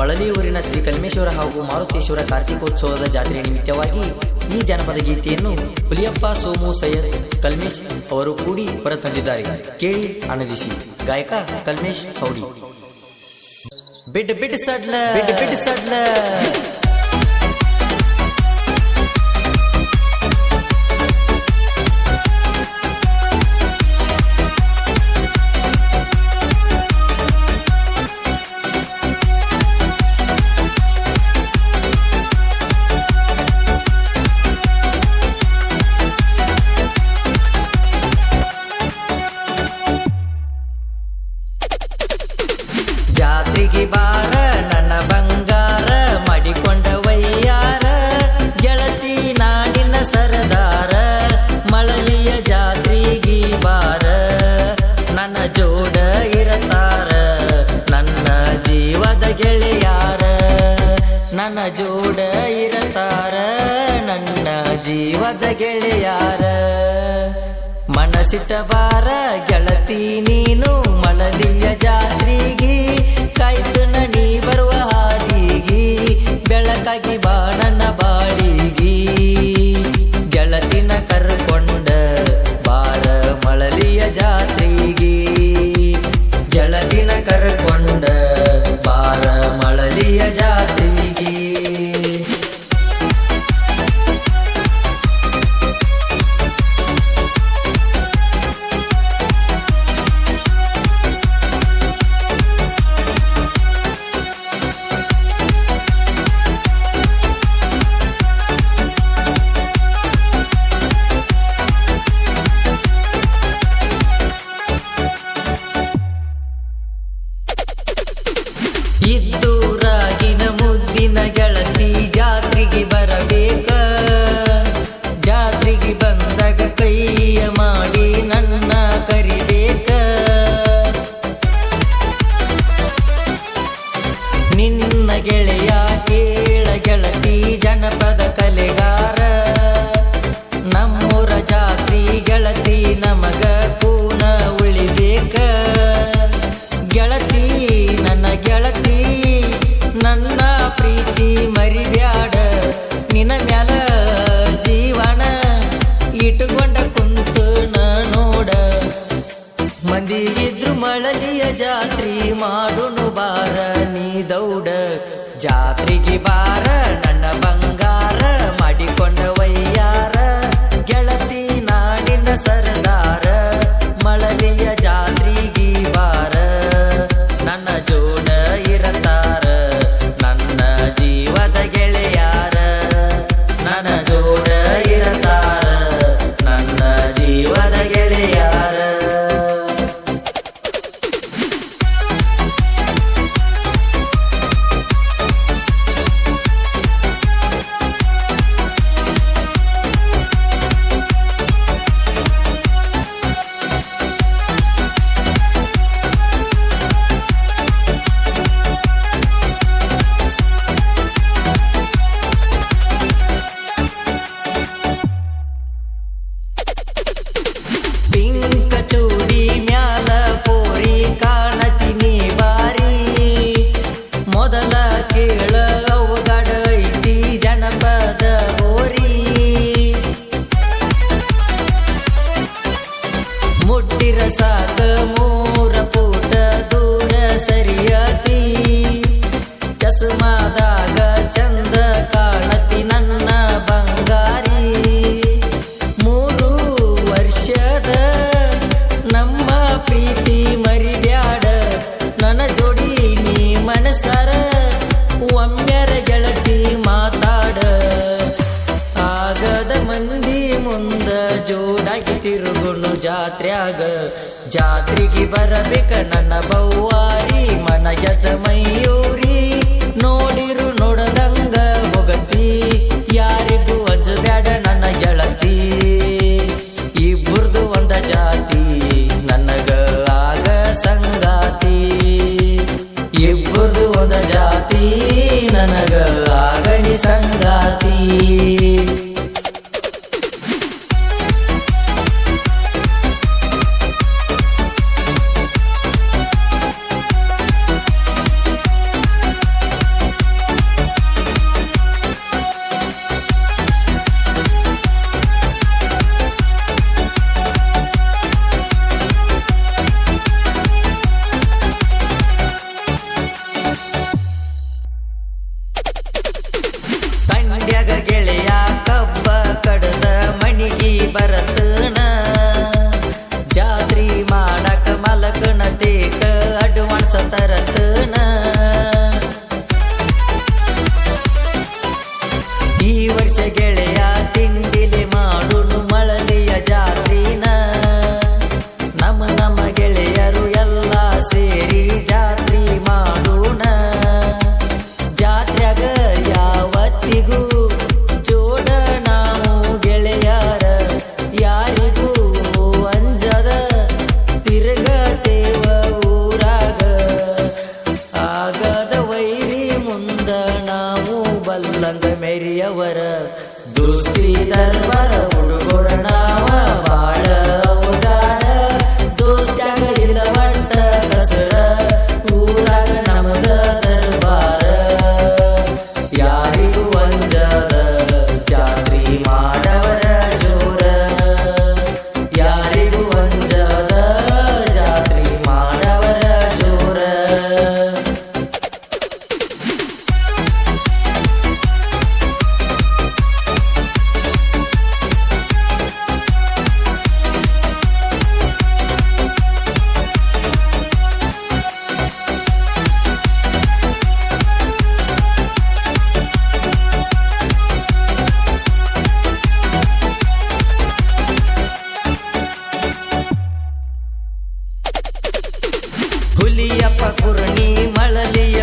ಮಳಲಿ ಊರಿನ ಶ್ರೀ ಕಲ್ಮೇಶ್ವರ ಹಾಗೂ ಮಾರುತೇಶ್ವರ ಕಾರ್ತಿಕೋತ್ಸವದ ಜಾತ್ರೆ ನಿಮಿತ್ತವಾಗಿ ಈ ಜನಪದ ಗೀತೆಯನ್ನು ಹುಲಿಯಪ್ಪ ಸೋಮು ಸೈಯದ್ ಕಲ್ಮೇಶ್ ಅವರು ಕೂಡಿ ಹೊರತಂದಿದ್ದಾರೆ. ಕೇಳಿ ಆನಂದಿಸಿ. ಗಾಯಕ ಕಲ್ಮೇಶ್ ಹೌಡಿ. ಬಿಡ್ ಬಿಡ್ ಸಡ್ಲ. ಬಿಡ್ ಬಿಡ್ ಸಡ್ಲ. ನನ್ನ ಜೋಡ ಇರತಾರ, ನನ್ನ ಜೀವದ ಗೆಳೆಯಾರ. ಮನಸಿತ ಬಾರ ಗೆಳತಿ ನೀನು, ಮಳಲಿಯ ಜಾತ್ರಿಗಿ. ಕಾಯ್ತು ನೀ ಬರುವ ಹಾದಿಗಿ, ಬೆಳಕಾಗಿ ಬಾ ನನ್ನ ಗೆಳೆಯ ಮಂದಿ ಇದ್ರು ಮಳಲಿಯ ಜಾತ್ರಿ ಮಾಡುನು ಬಾರ, ನೀ ದೌಡ. ಜಾತ್ರೆಗೆ ಬಾರ, ನನ್ನ ಬಂಗಾರ ಮಾಡಿಕೊಂಡ ವಯ್ಯಾರ ಗೆಳತಿ ನಾಡಿನ ಸರದಾರ ಒಮ್ಮೆರ ಗೆಳತಿ ಮಾತಾಡ. ಆಗದ ಮಂದಿ ಮುಂದ ಜೋಡಾಗಿ ತಿರುಗುನು ಜಾತ್ರ್ಯಾಗ. ಜಾತ್ರೆಗೆ ಬರಬೇಕ ನನ್ನ ಬವ್ವಾರಿ ಮೆರಿಯವರ ದುಸ್ತಿ ದರ್ಬರ ಹುಡುಗರ ಹುಲಿಯಪ್ಪ ಕುರ್ಣಿ ಮಳಲಿಯ